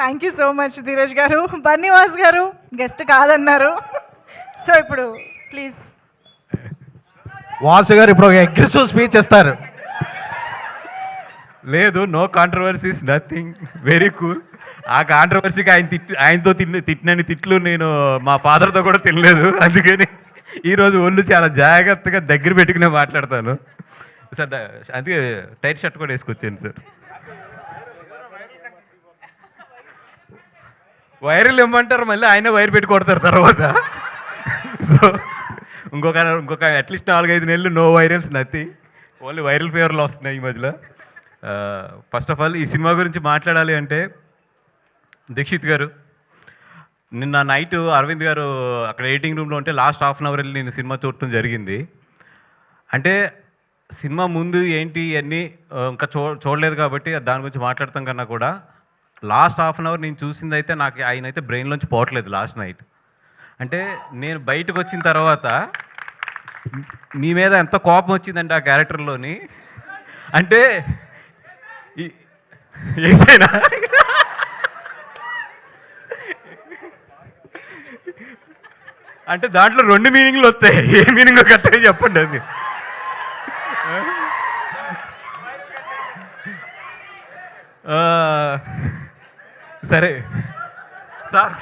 Thank you so much Dheeraj గారు. బన్నీవాస్ గారు guest కాదన్నారు. సో ఇప్పుడు ప్లీజ్ వాసు గారు ఇప్పుడు ఒక అగ్రెసివ్ స్పీచ్ ఇస్తారు. లేదు no controversies nothing very cool ఆ కాంట్రవర్సీకి ఆయన తిట్టి ఆయనతో తిన్న తిట్టినని తిట్లు నేను మా ఫాదర్తో కూడా తినలేదు. అందుకని ఈరోజు ఒళ్ళు చాలా జాగ్రత్తగా దగ్గర పెట్టుకునే మాట్లాడతాను. సార్ అందుకే టైట్ షర్ట్ కూడా వేసుకొచ్చాను సార్. వైర్లు ఇమ్మంటారు మళ్ళీ ఆయన వైర్ పెట్టి కొడతారు తర్వాత. సో ఇంకొక ఇంకొక అట్లీస్ట్ నాలుగైదు నెలలు నో వైరల్స్ నత్తి ఓన్లీ వైరల్ ఫీవర్లు వస్తున్నాయి ఈ మధ్యలో. ఫస్ట్ ఆఫ్ ఆల్ ఈ సినిమా గురించి మాట్లాడాలి అంటే దీక్షిత్ గారు నిన్న నైట్ అరవింద్ గారు అక్కడ ఎడిటింగ్ రూమ్లో ఉంటే లాస్ట్ హాఫ్ అన్ అవర్ వెళ్ళి నేను సినిమా చూడటం జరిగింది. అంటే సినిమా ముందు ఏంటి అన్నీ uh, ఇంకా చూ చూడలేదు కాబట్టి దాని గురించి మాట్లాడతాం కన్నా కూడా లాస్ట్ హాఫ్ అన్ అవర్ నేను చూసింది అయితే నాకు ఆయన అయితే బ్రెయిన్లోంచి పోవట్లేదు లాస్ట్ నైట్. అంటే నేను బయటకు వచ్చిన తర్వాత మీ మీద ఎంత కోపం వచ్చిందంటే ఆ క్యారెక్టర్లోని? అంటే ఏసైనా? అంటే దాంట్లో రెండు మీనింగ్లు వస్తాయి. ఏ మీనింగ్ కరెక్ట్గా చెప్పండి అది. ఆ, సరే. Sir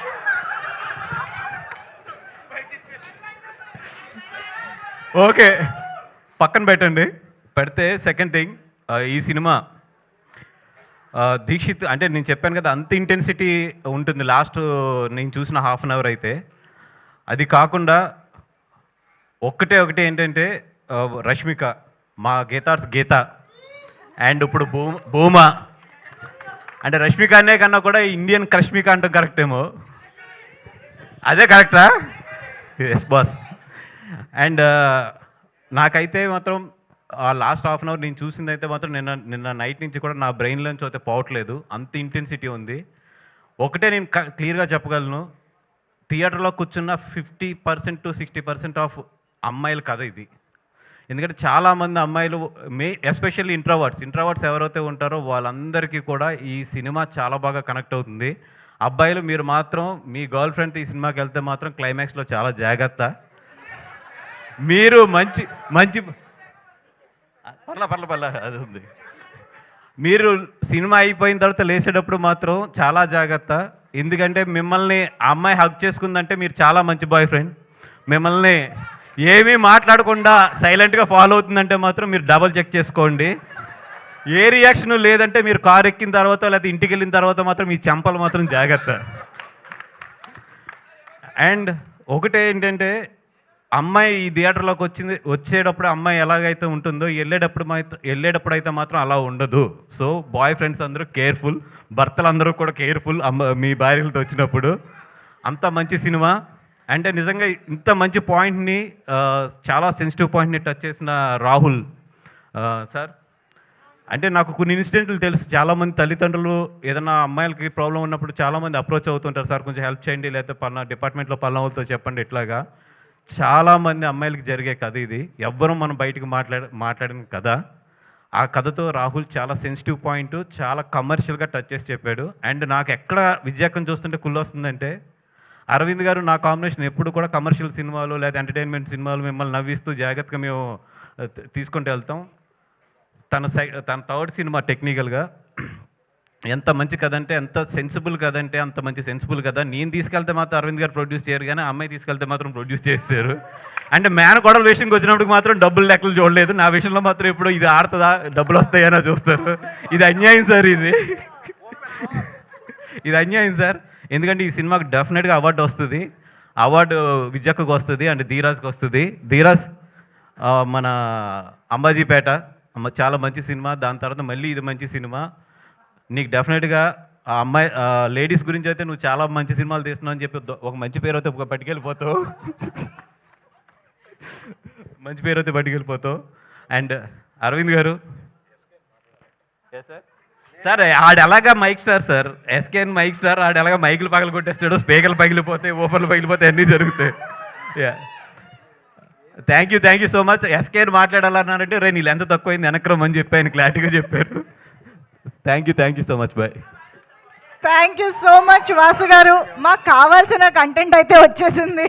okay. పక్కన పెట్టండి. పెడితే సెకండ్ థింగ్ ఈ సినిమా దీక్షిత్ అంటే నేను చెప్పాను కదా అంత ఇంటెన్సిటీ ఉంటుంది. లాస్ట్ నేను చూసిన హాఫ్ అన్ అవర్ అయితే. అది కాకుండా ఒక్కటే ఒకటి ఏంటంటే రష్మిక మా గీతార్స్ గీత. అండ్ ఇప్పుడు భూ భూమా అంటే రష్మిక అనే కన్నా కూడా ఇండియన్ క్రష్మిక అంటూ కరెక్ట్ ఏమో. అదే కరెక్టా ఎస్ బాస్ అండ్ నాకైతే మాత్రం ఆ లాస్ట్ హాఫ్ అన్ అవర్ నేను చూసింది అయితే మాత్రం నిన్న నిన్న నైట్ నుంచి కూడా నా బ్రెయిన్లోంచి అయితే పోవట్లేదు. అంత ఇంటెన్సిటీ ఉంది. ఒకటే నేను క్లియర్గా చెప్పగలను. థియేటర్లో కూర్చున్న fifty percent to sixty percent of అమ్మాయిల కథ ఇది. ఎందుకంటే చాలామంది అమ్మాయిలు మే ఎస్పెషల్లీ ఇంట్రావర్ట్స్ ఇంట్రావర్ట్స్ ఎవరైతే ఉంటారో వాళ్ళందరికీ కూడా ఈ సినిమా చాలా బాగా కనెక్ట్ అవుతుంది. అబ్బాయిలు మీరు మాత్రం మీ గర్ల్ ఫ్రెండ్తో ఈ సినిమాకి వెళ్తే మాత్రం క్లైమాక్స్లో చాలా జాగ్రత్త. మీరు మంచి మంచి పర్ల పర్ల పర్ల అది ఉంది. మీరు సినిమా అయిపోయిన తర్వాత లేచేటప్పుడు మాత్రం చాలా జాగ్రత్త. ఎందుకంటే మిమ్మల్ని ఆ అమ్మాయి హక్ చేసుకుందంటే మీరు చాలా మంచి బాయ్ ఫ్రెండ్. మిమ్మల్ని ఏమీ మాట్లాడకుండా సైలెంట్గా ఫాలో అవుతుందంటే మాత్రం మీరు డబల్ చెక్ చేసుకోండి. ఏ రియాక్షన్ లేదంటే మీరు కారు ఎక్కిన తర్వాత లేకపోతే ఇంటికి వెళ్ళిన తర్వాత మాత్రం మీ చెంపలు మాత్రం జాగ్రత్త. అండ్ ఒకటే ఏంటంటే అమ్మాయి ఈ థియేటర్లోకి వచ్చింది వచ్చేటప్పుడు అమ్మాయి ఎలాగైతే ఉంటుందో వెళ్ళేటప్పుడు మాత్రం వెళ్ళేటప్పుడు అయితే మాత్రం అలా ఉండదు. సో బాయ్ ఫ్రెండ్స్ అందరూ కేర్ఫుల్ భర్తలు అందరూ కూడా కేర్ఫుల్ అమ్మ మీ భార్యలతో వచ్చినప్పుడు. అంత మంచి సినిమా. అంటే నిజంగా ఇంత మంచి పాయింట్ని చాలా సెన్సిటివ్ పాయింట్ని టచ్ చేసిన రాహుల్. సార్? అంటే నాకు కొన్ని ఇన్సిడెంట్లు తెలుసు. చాలామంది తల్లిదండ్రులు ఏదైనా అమ్మాయిలకి ప్రాబ్లం ఉన్నప్పుడు చాలామంది అప్రోచ్ అవుతుంటారు. సార్ కొంచెం హెల్ప్ చేయండి లేకపోతే పలానా డిపార్ట్మెంట్లో పలానా వాళ్ళతో చెప్పండి ఇట్లాగా. చాలామంది అమ్మాయిలకి జరిగే కథ ఇది. ఎవ్వరూ మనం బయటకు మాట్లాడ మాట్లాడిన కథ. ఆ కథతో రాహుల్ చాలా సెన్సిటివ్ పాయింట్ చాలా కమర్షియల్గా టచ్ చేసి చెప్పాడు. అండ్ నాకు ఎక్కడ విద్యాకం చూస్తుంటే కుళ్ళు వస్తుందంటే అరవింద్ గారు నా కాంబినేషన్ ఎప్పుడు కూడా కమర్షియల్ సినిమాలు లేదా ఎంటర్టైన్మెంట్ సినిమాలు మిమ్మల్ని నవ్విస్తూ జాగ్రత్తగా మేము తీసుకుంటూ వెళ్తాం. తన సై తన థర్డ్ సినిమా టెక్నికల్గా ఎంత మంచి కదంటే ఎంత సెన్సిబుల్ కదంటే అంత మంచి సెన్సిబుల్ కదా నేను తీసుకెళ్తే మాత్రం అరవింద్ గారు ప్రొడ్యూస్ చేయరు కానీ అమ్మాయి తీసుకెళ్తే మాత్రం ప్రొడ్యూస్ చేస్తారు. అంటే మ్యాన్ గొడవల విషయంకి వచ్చినప్పుడు మాత్రం డబ్బులు లెక్కలు చూడలేదు. నా విషయంలో మాత్రం ఇప్పుడు ఇది ఆడుతుందా డబ్బులు వస్తాయని చూస్తారు. ఇది అన్యాయం సార్ ఇది. ఇది అన్యాయం సార్. ఎందుకంటే ఈ సినిమాకి డెఫినెట్గా అవార్డు వస్తుంది. అవార్డు విద్యకు వస్తుంది అండ్ ధీరాజ్కి వస్తుంది. ధీరాజ్ మన అంబాజీపేట చాలా మంచి సినిమా. దాని తర్వాత మళ్ళీ ఇది మంచి సినిమా. నీకు డెఫినెట్గా ఆ అమ్మాయి లేడీస్ గురించి అయితే నువ్వు చాలా మంచి సినిమాలు తీస్తున్నావు అని చెప్పి ఒక మంచి పేరు అయితే ఒక పట్టుకెళ్ళిపోతావు. మంచి పేరు అయితే పట్టుకెళ్ళిపోతావు. అండ్ అరవింద్ గారు. సార్ ఆడు ఎలాగా mic star sir? SKN mic star ఆడు ఎలాగా మైకులు పగలు కొట్టేస్తాడు స్పీకర్లు పగిలిపోతాయి ఓపెన్లు పగిలిపోతాయి అన్నీ జరుగుతాయి. Yeah thank you thank you so much SKN మాట్లాడాలన్నారంటే రే నీళ్ళు ఎంత తక్కువైంది? వెనక్రమని చెప్పి ఆయన క్లారిటీగా చెప్పారు. Thank you thank you so much bye thank you so much Vasu గారు. మాకు కావాల్సిన కంటెంట్ అయితే వచ్చేసింది.